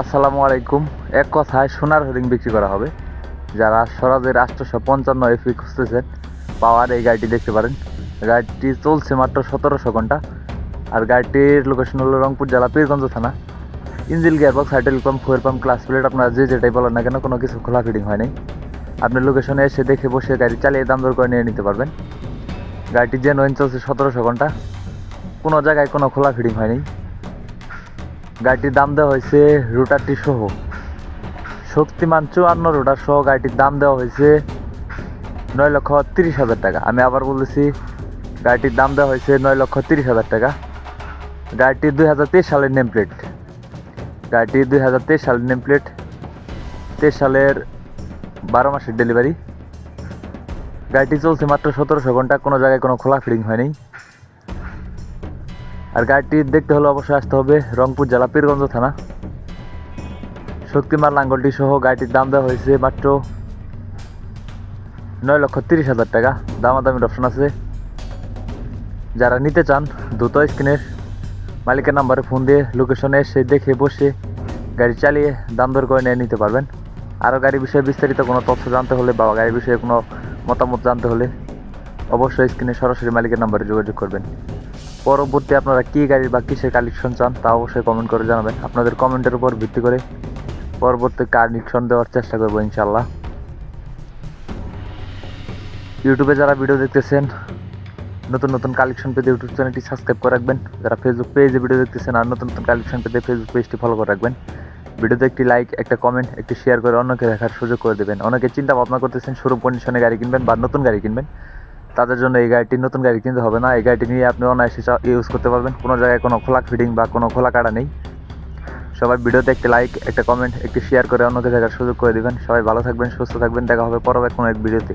আসসালামু আলাইকুম। এক কথায় সোনার হরিং বিক্রি করা হবে। যারা সরাজের আটশোশো পঞ্চান্ন এফি খুঁজতেছেন, পাওয়ার এই গাড়িটি দেখতে পারেন। গাড়িটি চলছে মাত্র সতেরোশো ঘণ্টা। আর গাড়িটির লোকেশন হলো রংপুর জেলা পীরগঞ্জ থানা। Engine gearbox hydel pump fuel pump clutch plate আপনারা যে যেটাই বলেন না কেন, কোনো কিছু খোলা ফিটিং হয়নি আপনি লোকেশনে এসে দেখে বসে গাড়ি চালিয়ে দাম দর করে নিয়ে নিতে পারবেন। গাড়িটি যে নইন চলছে সতেরোশো ঘণ্টা। কোনো জায়গায় কোনো খোলা ফিটিং হয়নি গাড়িটির দাম দেওয়া হয়েছে রোটারটি সহ। শক্তিমান চুয়ান্ন রোটার সহ গাড়িটির দাম দেওয়া হয়েছে নয় লক্ষ তিরিশ হাজার টাকা। আমি আবার বলেছি গাড়িটির দাম দেওয়া হয়েছে নয় লক্ষ তিরিশ হাজার টাকা। গাড়িটি দুই হাজার তেইশ সালের নেম প্লেট গাড়িটি দুই হাজার তেইশ সালের নেম প্লেট তেইশ সালের বারো মাসের ডেলিভারি। গাড়িটি চলছে মাত্র সতেরোশো ঘণ্টা, কোনো জায়গায় কোনো খোলা ফিটিং হয়নি। আর গাড়িটি দেখতে হলে অবশ্যই আসতে হবে রংপুর জেলা পীরগঞ্জ থানা। শক্তিমার লাঙ্গলটি সহ গাড়িটির দাম দেওয়া হয়েছে মাত্র নয় লক্ষ তিরিশ হাজার টাকা। দামাদামির অপশন আছে। যারা নিতে চান, দ্রুত স্ক্রিনের মালিকের নাম্বারে ফোন দিয়ে লোকেশনে এসে দেখে বসে গাড়ি চালিয়ে দাম দর করে নিয়ে নিতে পারবেন। আরও গাড়ি বিষয়ে বিস্তারিত কোনো তথ্য জানতে হলে বা গাড়ির বিষয়ে কোনো মতামত জানতে হলে অবশ্যই স্ক্রিনে সরাসরি মালিকের নাম্বারে যোগাযোগ করবেন। পরবর্তী আপনারা কী গাড়ির বা কিসের কালেকশন চান তা অবশ্যই কমেন্ট করে জানাবেন। আপনাদের কমেন্টের উপর ভিত্তি করে পরবর্তী কালেকশন দেওয়ার চেষ্টা করব ইনশাল্লাহ ইউটিউবে যারা ভিডিও দেখতেছেন, নতুন নতুন কালেকশন পেতে ইউটিউব চ্যানেলটি সাবস্ক্রাইব করে রাখবেন। যারা ফেসবুক পেজে ভিডিও দেখতেছেন আর নতুন নতুন কালেকশন পেতে ফেসবুক পেজটি ফলো করে রাখবেন। ভিডিওতে একটি লাইক একটা কমেন্ট একটি শেয়ার করে অন্যকে দেখার সুযোগ করে দেবেন। অনেকে চিন্তা ভাবনা করতেছেন শোরুম কন্ডিশনে গাড়ি কিনবেন বা নতুন গাড়ি কিনবেন। তাদের জন্য এই গাড়িটি নতুন গাড়ি কিনতে হবে না। এই গাড়িটি নিয়ে আপনি অনায়াসে ইউজ করতে পারবেন। কোনো জায়গায় কোনো খোলা ফিডিং বা কোনো খোলা কাটা নেই। সবাই ভিডিওতে একটি লাইক একটা কমেন্ট একটি শেয়ার করে অন্যকে দেখার সুযোগ করে দেবেন। সবাই ভালো থাকবেন, সুস্থ থাকবেন। দেখা হবে পরবে কোনো এক ভিডিওতে